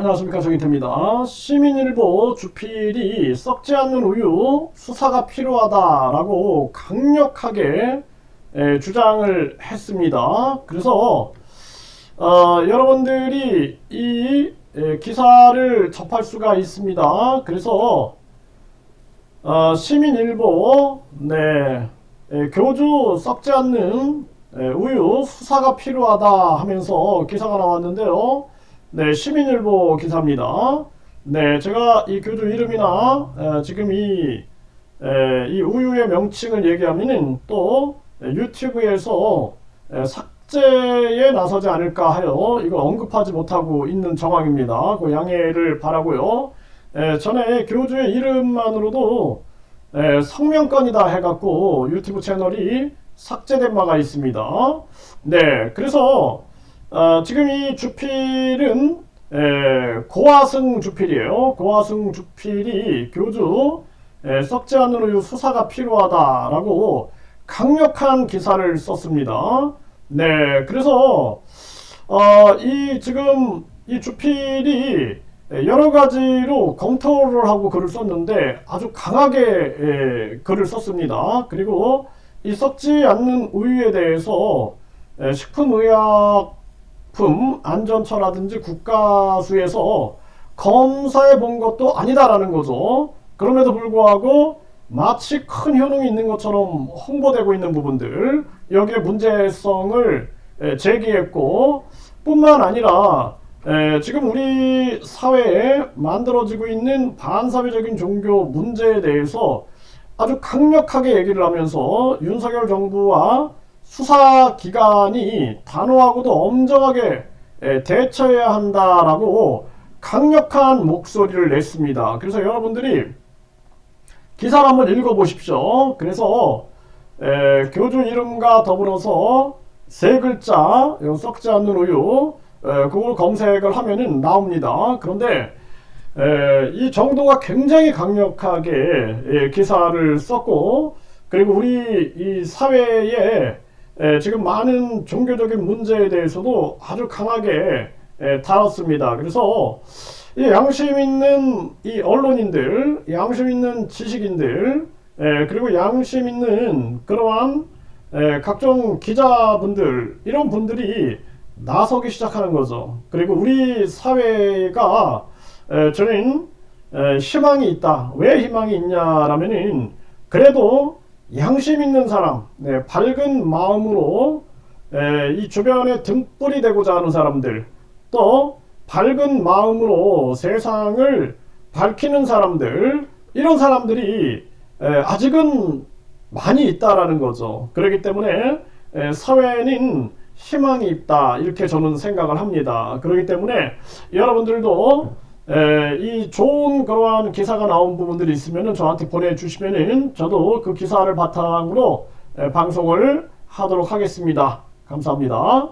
안녕하십니까 정인태입니다. 시민일보 주필이 썩지 않는 우유 수사가 필요하다라고 강력하게 에, 주장을 했습니다. 그래서 어, 여러분들이 이 에, 기사를 접할 수가 있습니다. 그래서 어, 시민일보 네 에, 교주 썩지 않는 에, 우유 수사가 필요하다 하면서 기사가 나왔는데요. 네, 시민일보 기사입니다. 네, 제가 이 교주 이름이나 에, 지금 이, 에, 이 우유의 명칭을 얘기하면은 또 에, 유튜브에서 에, 삭제에 나서지 않을까 하여 이걸 언급하지 못하고 있는 정황입니다. 그 양해를 바라고요. 에, 전에 교주의 이름만으로도 에, 성명권이다 해갖고 유튜브 채널이 삭제된 바가 있습니다. 네, 그래서 어, 지금 이 주필은 에, 고화승 주필이에요. 고화승 주필이 교주 우유 수사가 필요하다라고 강력한 기사를 썼습니다. 네, 그래서 어, 이 지금 이 주필이 여러 가지로 검토를 하고 글을 썼는데 아주 강하게 에, 글을 썼습니다. 그리고 이 썩지 않는 우유에 대해서 에, 식품의약 품 안전처라든지 국가수에서 검사해 본 것도 아니다라는 거죠. 그럼에도 불구하고 마치 큰 효능이 있는 것처럼 홍보되고 있는 부분들 여기에 문제성을 에, 제기했고 뿐만 아니라 에, 지금 우리 사회에 만들어지고 있는 반사회적인 종교 문제에 대해서 아주 강력하게 얘기를 하면서 윤석열 정부와 수사 기관이 단호하고도 엄정하게 에, 대처해야 한다라고 강력한 목소리를 냈습니다. 그래서 여러분들이 기사를 한번 읽어보십시오. 그래서 에, 교주 이름과 더불어서 세 글자 요 썩지 않는 우유 에, 그걸 검색을 하면은 나옵니다. 그런데 에, 이 정도가 굉장히 강력하게 예, 기사를 썼고 그리고 우리 이 사회에 에, 지금 많은 종교적인 문제에 대해서도 아주 강하게 에, 다뤘습니다. 그래서 이 양심 있는 이 언론인들, 양심 있는 지식인들, 에, 그리고 양심 있는 그러한 에, 각종 기자분들 이런 분들이 나서기 시작하는 거죠. 그리고 우리 사회가 에, 저는 에, 희망이 있다. 왜 희망이 있냐라면은 그래도 양심 있는 사람, 네, 밝은 마음으로 에, 이 주변에 등불이 되고자 하는 사람들, 또 밝은 마음으로 세상을 밝히는 사람들, 이런 사람들이 에, 아직은 많이 있다라는 거죠. 그렇기 때문에 에, 사회는 희망이 있다 이렇게 저는 생각을 합니다. 그렇기 때문에 여러분들도 에, 이 좋은 그러한 기사가 나온 부분들이 있으면 저한테 보내주시면은 저도 그 기사를 바탕으로 에, 방송을 하도록 하겠습니다. 감사합니다.